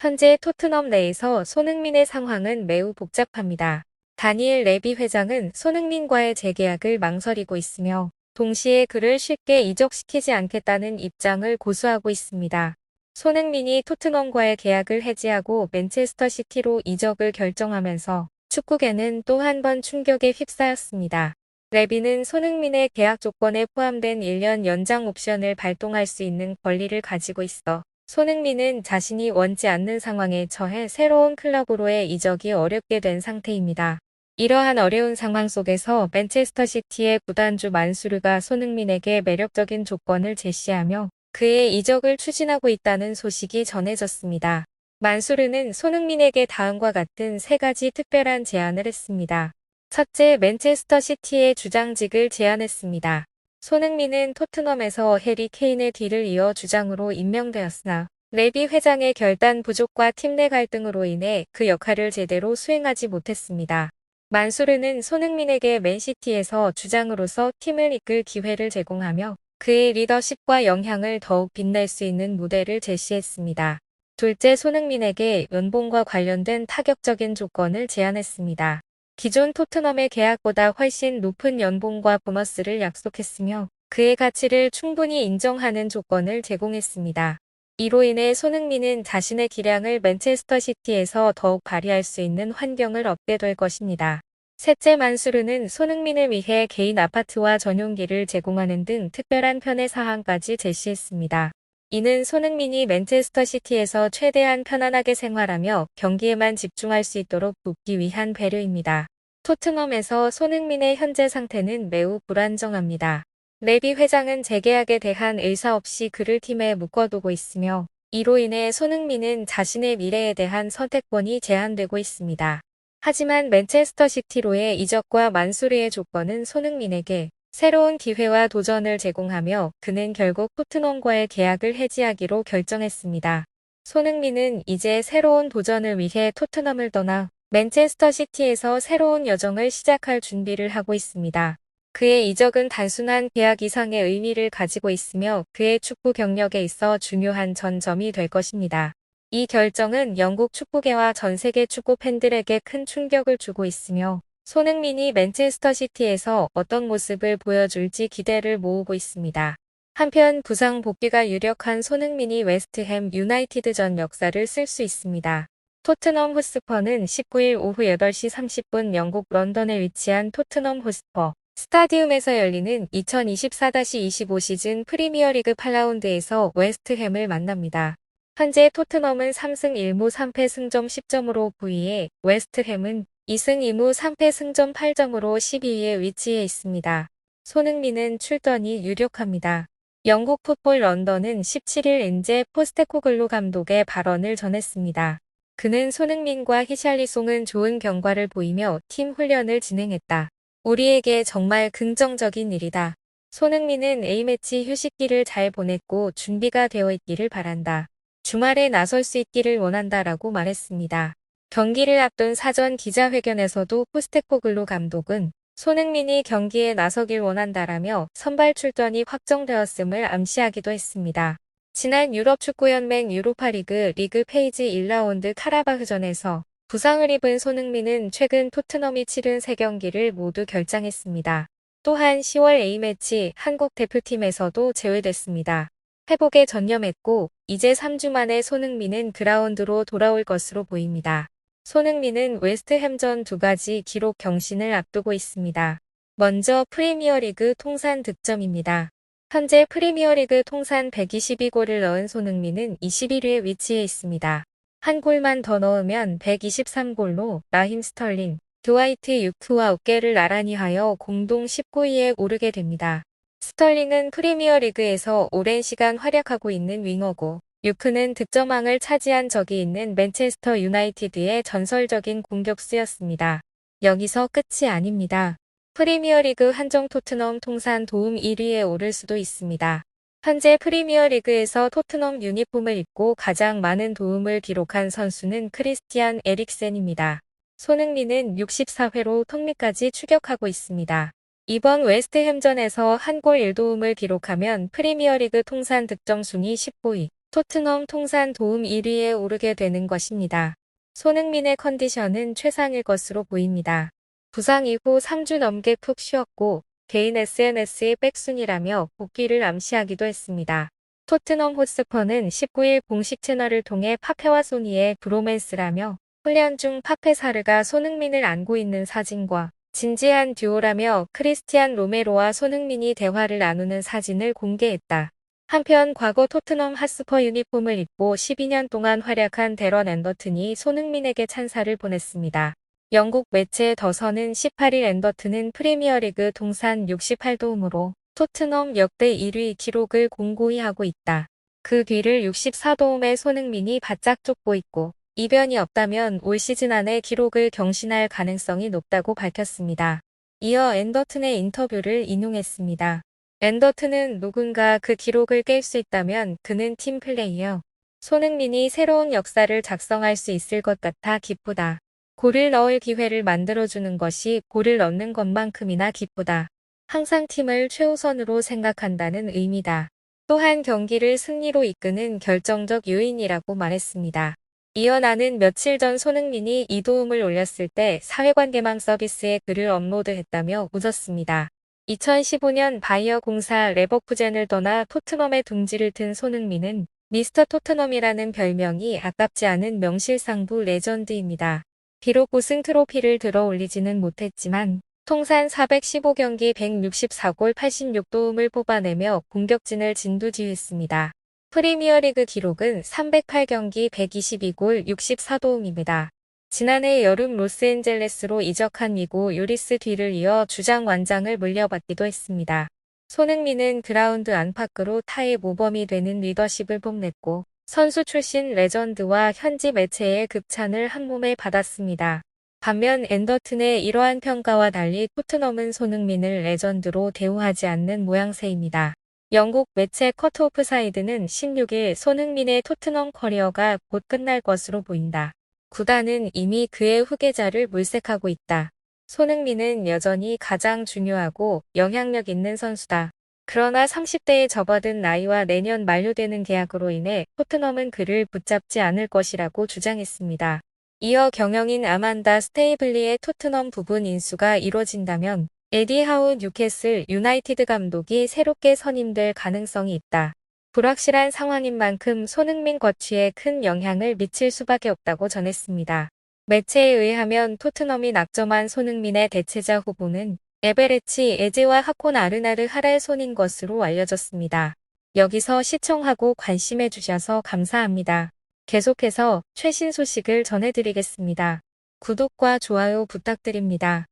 현재 토트넘 내에서 손흥민의 상황은 매우 복잡합니다. 다니엘 레비 회장은 손흥민과의 재계약을 망설이고 있으며 동시에 그를 쉽게 이적시키지 않겠다는 입장을 고수하고 있습니다. 손흥민이 토트넘과의 계약을 해지하고 맨체스터 시티로 이적을 결정하면서 축구계는 또 한 번 충격에 휩싸였습니다. 레비는 손흥민의 계약 조건에 포함된 1년 연장 옵션을 발동할 수 있는 권리를 가지고 있어 손흥민은 자신이 원치 않는 상황에 처해 새로운 클럽으로의 이적이 어렵게 된 상태입니다. 이러한 어려운 상황 속에서 맨체스터 시티의 구단주 만수르가 손흥민에게 매력적인 조건을 제시하며 그의 이적을 추진하고 있다는 소식이 전해졌습니다. 만수르는 손흥민에게 다음과 같은 세 가지 특별한 제안을 했습니다. 첫째, 맨체스터 시티의 주장직을 제안했습니다. 손흥민은 토트넘에서 해리 케인의 뒤를 이어 주장으로 임명되었으나 레비 회장의 결단 부족과 팀 내 갈등으로 인해 그 역할을 제대로 수행하지 못했습니다. 만수르는 손흥민에게 맨시티에서 주장으로서 팀을 이끌 기회를 제공하며 그의 리더십과 영향을 더욱 빛낼 수 있는 무대를 제시했습니다. 둘째 손흥민에게 연봉과 관련된 타격적인 조건을 제안했습니다. 기존 토트넘의 계약보다 훨씬 높은 연봉과 보너스를 약속했으며 그의 가치를 충분히 인정하는 조건을 제공했습니다. 이로 인해 손흥민은 자신의 기량을 맨체스터 시티에서 더욱 발휘할 수 있는 환경을 얻게 될 것입니다. 셋째 만수르는 손흥민을 위해 개인 아파트와 전용기를 제공하는 등 특별한 편의 사항까지 제시했습니다. 이는 손흥민이 맨체스터 시티에서 최대한 편안하게 생활하며 경기에만 집중할 수 있도록 돕기 위한 배려입니다. 토트넘에서 손흥민의 현재 상태는 매우 불안정합니다. 레비 회장은 재계약에 대한 의사 없이 그를 팀에 묶어두고 있으며 이로 인해 손흥민은 자신의 미래에 대한 선택권이 제한되고 있습니다. 하지만 맨체스터 시티로의 이적과 만수르의 조건은 손흥민에게 새로운 기회와 도전을 제공하며 그는 결국 토트넘과의 계약을 해지하기로 결정했습니다. 손흥민은 이제 새로운 도전을 위해 토트넘을 떠나 맨체스터 시티에서 새로운 여정을 시작할 준비를 하고 있습니다. 그의 이적은 단순한 계약 이상의 의미를 가지고 있으며 그의 축구 경력에 있어 중요한 전점이 될 것입니다. 이 결정은 영국 축구계와 전 세계 축구 팬들에게 큰 충격을 주고 있으며 손흥민이 맨체스터 시티에서 어떤 모습을 보여줄지 기대를 모으고 있습니다. 한편 부상 복귀가 유력한 손흥민이 웨스트햄 유나이티드전 역사를 쓸 수 있습니다. 토트넘 호스퍼는 19일 오후 8시 30분 영국 런던에 위치한 토트넘 호스퍼 스타디움에서 열리는 2024-25 시즌 프리미어리그 8라운드에서 웨스트햄을 만납니다. 현재 토트넘은 3승 1무 3패 승점 10점으로 9위에 웨스트햄은 2승 2무 3패 승점 8점으로 12위에 위치해 있습니다. 손흥민은 출전이 유력합니다. 영국 풋볼 런던은 17일 엔제 포스테코글루 감독의 발언을 전했습니다. 그는 손흥민과 히샬리송은 좋은 경과를 보이며 팀 훈련을 진행했다. 우리에게 정말 긍정적인 일이다. 손흥민은 A매치 휴식기를 잘 보냈고 준비가 되어 있기를 바란다. 주말에 나설 수 있기를 원한다라고 말했습니다. 경기를 앞둔 사전 기자회견에서도 포스테코글로 감독은 손흥민이 경기에 나서길 원한다라며 선발 출전이 확정되었음을 암시하기도 했습니다. 지난 유럽축구연맹 유로파리그 리그 페이지 1라운드 카라바흐전에서 부상을 입은 손흥민은 최근 토트넘이 치른 3경기를 모두 결장했습니다. 또한 10월 A매치 한국 대표팀에서도 제외됐습니다. 회복에 전념했고 이제 3주 만에 손흥민은 그라운드로 돌아올 것으로 보입니다. 손흥민은 웨스트햄전 두 가지 기록 경신을 앞두고 있습니다. 먼저 프리미어리그 통산 득점입니다. 현재 프리미어리그 통산 122골을 넣은 손흥민은 21위에 위치해 있습니다. 한 골만 더 넣으면 123골로 라힘 스털링, 드와이트 유크와 어깨를 나란히 하여 공동 19위에 오르게 됩니다. 스털링은 프리미어리그에서 오랜 시간 활약하고 있는 윙어고 유크는 득점왕을 차지한 적이 있는 맨체스터 유나이티드의 전설적인 공격수였습니다. 여기서 끝이 아닙니다. 프리미어리그 한정 토트넘 통산 도움 1위에 오를 수도 있습니다. 현재 프리미어리그에서 토트넘 유니폼을 입고 가장 많은 도움을 기록한 선수는 크리스티안 에릭센입니다. 손흥민은 64회로 턱밑까지 추격하고 있습니다. 이번 웨스트햄전에서 한 골 1도움을 기록하면 프리미어리그 통산 득점 순위 19위, 토트넘 통산 도움 1위에 오르게 되는 것입니다. 손흥민의 컨디션은 최상일 것으로 보입니다. 부상 이후 3주 넘게 푹 쉬었고 개인 SNS의 백순이라며 복귀를 암시하기도 했습니다. 토트넘 호스퍼는 19일 공식 채널을 통해 파페와 소니의 브로맨스라며 훈련 중 파페 사르가 손흥민을 안고 있는 사진과 진지한 듀오라며 크리스티안 로메로와 손흥민이 대화를 나누는 사진을 공개했다. 한편 과거 토트넘 핫스퍼 유니폼을 입고 12년 동안 활약한 데런 앤더튼이 손흥민에게 찬사를 보냈습니다. 영국 매체 더선은 18일 앤더튼은 프리미어리그 통산 68도움으로 토트넘 역대 1위 기록을 공고히 하고 있다. 그 뒤를 64도움의 손흥민이 바짝 쫓고 있고 이변이 없다면 올 시즌 안에 기록을 경신할 가능성이 높다고 밝혔습니다. 이어 앤더튼의 인터뷰를 인용했습니다. 앤더튼은 누군가 그 기록을 깰 수 있다면 그는 팀 플레이어. 손흥민이 새로운 역사를 작성할 수 있을 것 같아 기쁘다. 골을 넣을 기회를 만들어주는 것이 골을 넣는 것만큼이나 기쁘다. 항상 팀을 최우선으로 생각한다는 의미다. 또한 경기를 승리로 이끄는 결정적 요인이라고 말했습니다. 이어 나는 며칠 전 손흥민이 이 도움을 올렸을 때 사회관계망 서비스에 글을 업로드했다며 웃었습니다. 2015년 바이어 공사 레버쿠젠을 떠나 토트넘의 둥지를 튼 손흥민은 미스터 토트넘이라는 별명이 아깝지 않은 명실상부 레전드입니다. 비록 우승 트로피를 들어 올리지는 못했지만 통산 415경기 164골 86도움을 뽑아내며 공격진을 진두지휘했습니다. 프리미어리그 기록은 308경기 122골 64도움입니다. 지난해 여름 로스앤젤레스로 이적한 미고 요리스 뒤를 이어 주장 완장을 물려받기도 했습니다. 손흥민은 그라운드 안팎으로 타의 모범이 되는 리더십을 뽐냈고 선수 출신 레전드와 현지 매체의 극찬을 한몸에 받았습니다. 반면 앤더튼의 이러한 평가와 달리 토트넘은 손흥민을 레전드로 대우하지 않는 모양새입니다. 영국 매체 커트오프 사이드는 16일 손흥민의 토트넘 커리어가 곧 끝날 것으로 보인다. 구단은 이미 그의 후계자를 물색하고 있다. 손흥민은 여전히 가장 중요하고 영향력 있는 선수다. 그러나 30대에 접어든 나이와 내년 만료되는 계약으로 인해 토트넘은 그를 붙잡지 않을 것이라고 주장했습니다. 이어 경영인 아만다 스테이블리의 토트넘 부분 인수가 이뤄진다면 에디 하우 뉴캐슬 유나이티드 감독이 새롭게 선임될 가능성이 있다. 불확실한 상황인 만큼 손흥민 거취에 큰 영향을 미칠 수밖에 없다고 전했습니다. 매체에 의하면 토트넘이 낙점한 손흥민의 대체자 후보는 에베레치 에제와 하콘 아르나르 하랄 손인 것으로 알려졌습니다. 여기서 시청하고 관심해 주셔서 감사합니다. 계속해서 최신 소식을 전해드리겠습니다. 구독과 좋아요 부탁드립니다.